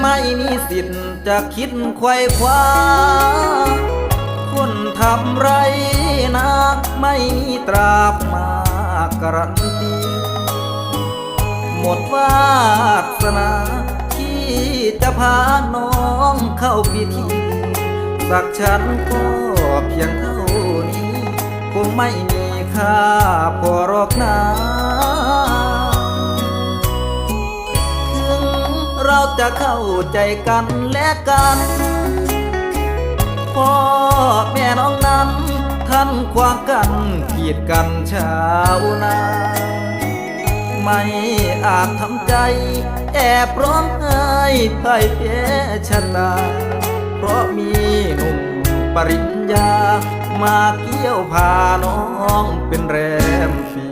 ไม่มีสิทธิ์จะคิดไขว้คว้าคนทำไรนักไม่มีตราบมาการันตีหมดวาสนาที่จะพาน้องเข้าพิธีสักฉันก็เพียงเท่านี้ คงไม่มีค่าพอรอก เราจะเข้าใจกันและกัน พ่อแม่น้องนั้นท่านควางกันขีดกันชาวนา ไม่อาจทำใจ แอบร้องไห้พ่แพ้ชะตา เพราะมีหนุ่มปริญญา มาเกี่ยวพาน้องเป็นแร